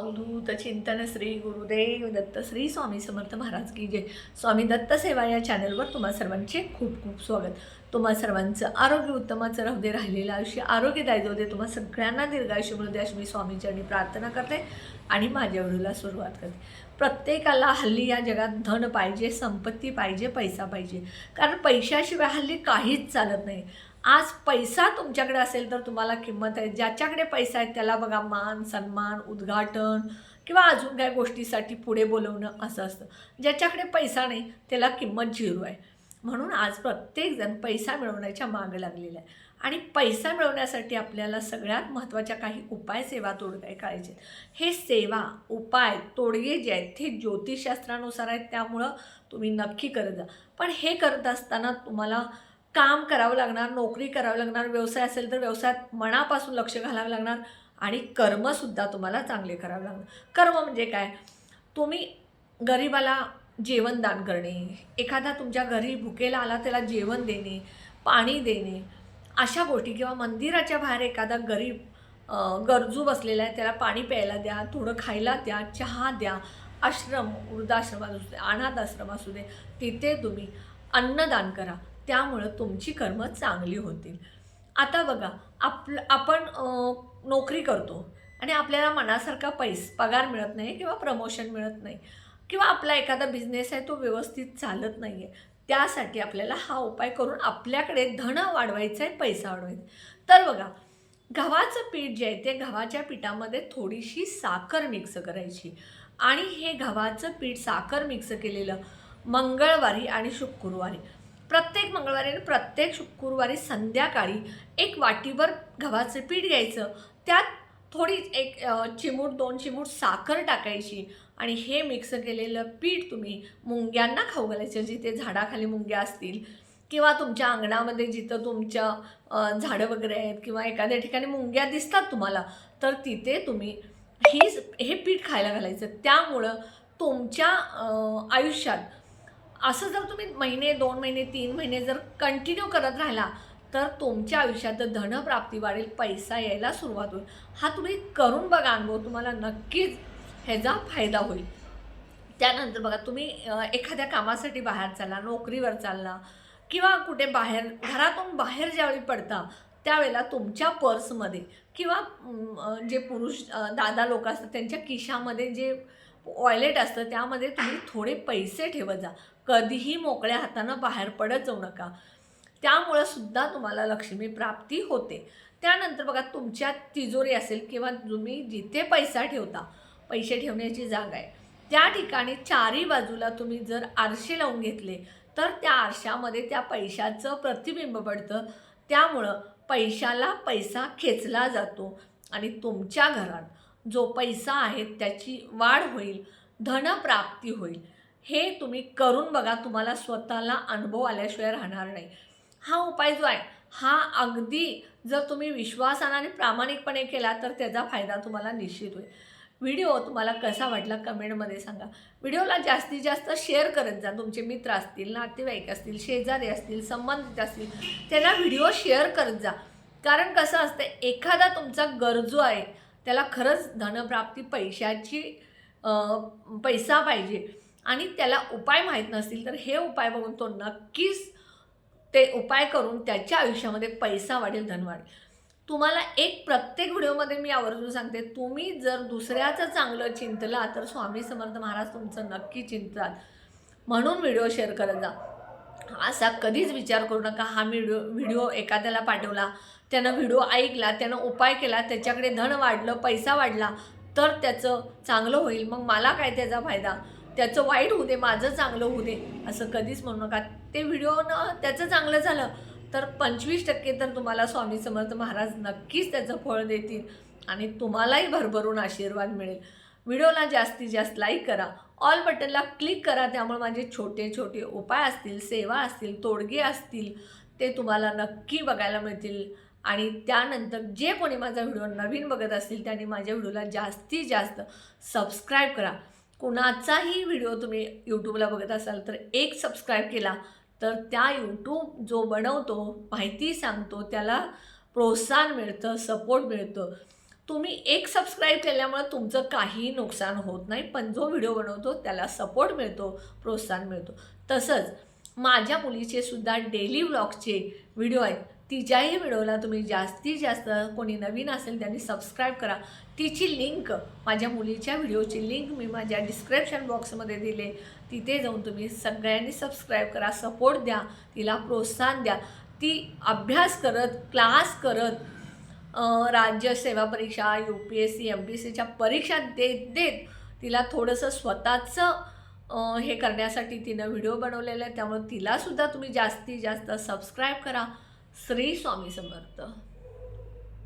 अवधूत चिंतन श्री गुरुदेव दत्त श्री स्वामी समर्थ महाराज की जय. स्वामी दत्त सेवा या चॅनलवर तुम्हा सर्वांचे खूप खूप स्वागत. तुम्हा सर्वांचं आरोग्य उत्तमाचं राहू दे राहिलेलं आयुष्य आरोग्यदायी जाऊ दे. तुम्हा सगळ्यांना दीर्घायुष्य मिळू दे अशी मी स्वामीचरणी प्रार्थना करते आणि माझ्या व्हिडिओला सुरुवात करते. प्रत्येकाला हल्ली या जगात धन पाहिजे संपत्ती पाहिजे पैसा पाहिजे. कारण पैशाशिवाय हल्ली काहीच चालत नाही. आज पैसा तुमच्याकडे असेल तर तुम्हाला किंमत आहे. ज्याच्याकडे पैसा आहे त्याला बघा मान सन्मान उद्घाटन किंवा अजून काही गोष्टीसाठी पुढे बोलवणं असं असतं. ज्याच्याकडे पैसा नाही त्याला किंमत झिरो आहे. म्हणून आज प्रत्येकजण पैसा मिळवण्याच्या मागे लागलेला आहे. आणि पैसा मिळवण्यासाठी आपल्याला सगळ्यात महत्त्वाच्या काही उपाय सेवा तोडगे करायचे हे सेवा उपाय तोडगे जे आहेत ते ज्योतिषशास्त्रानुसार आहेत त्यामुळं तुम्ही नक्की करत जा. पण हे करत असताना तुम्हाला काम करावं लागणार नोकरी करावं लागणार व्यवसाय असेल तर व्यवसायात मनापासून लक्ष घालावं लागणार आणि कर्मसुद्धा तुम्हाला चांगले करावं लागणार. कर्म म्हणजे काय? तुम्ही गरिबाला जेवण दान करणे एखादा तुमच्या घरी भुकेला आला त्याला जेवण देणे पाणी देणे अशा गोष्टी किंवा मंदिराच्या बाहेर एखादा गरीब गरजू बसलेला आहे त्याला पाणी प्यायला द्या थोडं खायला द्या चहा द्या आश्रम वृद्धाश्रम असू दे अनाथ आश्रम असू दे तिथे तुम्ही अन्नदान करा. त्यामुळं तुमची कर्म चांगली होतील. आता बघा आपलं आपण नोकरी करतो आणि आपल्याला मनासारखा पैस पगार मिळत नाही किंवा प्रमोशन मिळत नाही किंवा आपला एखादा बिझनेस आहे तो व्यवस्थित चालत नाही आहे त्यासाठी आपल्याला हा उपाय करून आपल्याकडे धन वाढवायचं आहे पैसा वाढवायचा आहे. तर बघा गव्हाचं पीठ जे आहे ते गव्हाच्या पिठामध्ये थोडीशी साखर मिक्स करायची आणि हे गव्हाचं पीठ साखर मिक्स केलेलं मंगळवारी आणि शुक्रवारी. प्रत्येक मंगळवारी आणि प्रत्येक शुक्रवारी संध्याकाळी एक वाटीभर गव्हाचं पीठ घ्यायचं. त्यात थोडी एक चिमूट दोन चिमूट साखर टाकायची आणि हे मिक्स केलेलं पीठ तुम्ही मुंग्यांना खाऊ घालायचं. जिथे झाडाखाली मुंग्या असतील किंवा तुमच्या अंगणामध्ये जिथं तुमच्या झाडं वगैरे आहेत किंवा एखाद्या ठिकाणी मुंग्या दिसतात तुम्हाला तर तिथे तुम्ही ही हे पीठ खायला घालायचं. त्यामुळं तुमच्या आयुष्यात असं जर तुम्ही महिने दोन महिने तीन महिने जर कंटिन्यू करत राहिला तर तुमच्या आयुष्यात धनप्राप्ती वाढेल पैसा यायला सुरुवात होईल. हा तुम्ही करून बघा अनुभव तुम्हाला नक्कीच ह्याचा फायदा होईल. त्यानंतर बघा तुम्ही एखाद्या कामासाठी बाहेर चालला नोकरीवर चालला किंवा कुठे बाहेर घरातून बाहेर ज्यावेळी पडता त्यावेळेला तुमच्या पर्समध्ये किंवा जे पुरुष दादा लोक असतात त्यांच्या खिशामध्ये जे वॉयलेट असतं त्यामध्ये तुम्ही थोडे पैसे ठेवत जा. कधीही मोकळ्या हातानं बाहेर पडत जाऊ नका. त्यामुळं सुद्धा तुम्हाला लक्ष्मी प्राप्ती होते. त्यानंतर बघा तुमच्या तिजोरी असेल किंवा तुम्ही जिथे पैसा ठेवता पैसे ठेवण्याची जागा आहे. त्या ठिकाणी चारी बाजूला तुम्ही जर आरसे लावून घेतले तर त्या आरशामध्ये त्या पैशाचं प्रतिबिंब पडतं. त्यामुळं पैशाला पैसा खेचला जातो आणि तुमच्या घरात जो पैसा आहे त्याची वाढ होईल धनप्राप्ती होईल. हे तुम्ही करून बघा तुम्हाला स्वतःला अनुभव आल्याशिवाय राहणार नाही. हा उपाय जो आहे हा अगदी जर तुम्ही विश्वासानं आणि प्रामाणिकपणे केला तर त्याचा फायदा तुम्हाला निश्चित होईल. व्हिडिओ तुम्हाला कसा वाटला कमेंटमध्ये सांगा. व्हिडिओला जास्तीत जास्त शेअर करत जा. तुमचे मित्र असतील नातेवाईक असतील शेजारी असतील संबंधित असतील त्यांना व्हिडिओ शेअर करत जा. कारण कसं असतं एखादा तुमचा गरजू आहे त्याला खरंच धनप्राप्ती पैशाची पैसा पाहिजे. आणि त्याला उपाय माहीत नसतील तर हे उपाय बघून तो नक्कीच ते उपाय करून त्याच्या आयुष्यामध्ये पैसा वाढेल धन वाढेल. तुम्हाला एक प्रत्येक व्हिडिओमध्ये मी आवर्जून सांगते तुम्ही जर दुसऱ्याचं चांगलं चिंतला तर स्वामी समर्थ महाराज तुमचं नक्की चिंततात. म्हणून व्हिडिओ शेअर करत जा. असा कधीच विचार करू नका हा व्हिडिओ व्हिडिओ एखाद्याला पाठवला त्यानं व्हिडिओ ऐकला त्यानं उपाय केला त्याच्याकडे धन वाढलं पैसा वाढला तर त्याचं चांगलं होईल. मग मला काय त्याचा फायदा? त्याचं वाईट होऊ दे माझं चांगलं होऊ दे असं कधीच म्हणू नका. ते व्हिडिओनं त्याचं चांगलं झालं तर पंचवीस टक्के तर तुम्हाला स्वामी समर्थ महाराज नक्कीच त्याचं फळ देतील आणि तुम्हालाही भरभरून आशीर्वाद मिळेल. व्हिडिओला जास्तीत जास्त लाईक करा ऑल बटनला क्लिक करा त्यामुळे माझे छोटे छोटे उपाय असतील सेवा असतील तोडगे असतील ते तुम्हाला नक्की बघायला मिळतील. आणि त्यानंतर जे कोणी माझा व्हिडिओ नवीन बघत असतील त्यांनी माझ्या व्हिडिओला जास्तीत जास्त सबस्क्राईब करा. कुणाचाही व्हिडिओ तुम्ही यूट्यूबला बघत असाल तर एक सबस्क्राईब केला तर त्या यूट्यूब जो बनवतो माहिती सांगतो त्याला प्रोत्साहन मिळतं सपोर्ट मिळतं. तुम्ही एक सबस्क्राईब केल्यामुळे तुमचं काही नुकसान होत नाही पण जो व्हिडिओ बनवतो त्याला सपोर्ट मिळतो प्रोत्साहन मिळतो. तसंच माझ्या मुलीचे सुद्धा डेली व्लॉगचे व्हिडिओ आहेत. तिच्याही व्हिडिओला तुम्ही जास्तीत जास्त कोणी नवीन असेल त्यांनी सबस्क्राईब करा. तिची लिंक माझ्या मुलीच्या व्हिडिओची लिंक मी माझ्या डिस्क्रिप्शन बॉक्समध्ये दिले. तिथे जाऊन तुम्ही सगळ्यांनी सबस्क्राईब करा सपोर्ट द्या तिला प्रोत्साहन द्या. ती अभ्यास करत क्लास करत राज्य सेवा परीक्षा U P S C M P S सीच्या परीक्षा देत देत तिला थोडंसं स्वतःचं हे करण्यासाठी तिनं व्हिडिओ बनवलेला आहे. त्यामुळे तिलासुद्धा तुम्ही जास्तीत जास्त सबस्क्राईब करा. श्री स्वामी समर्थ.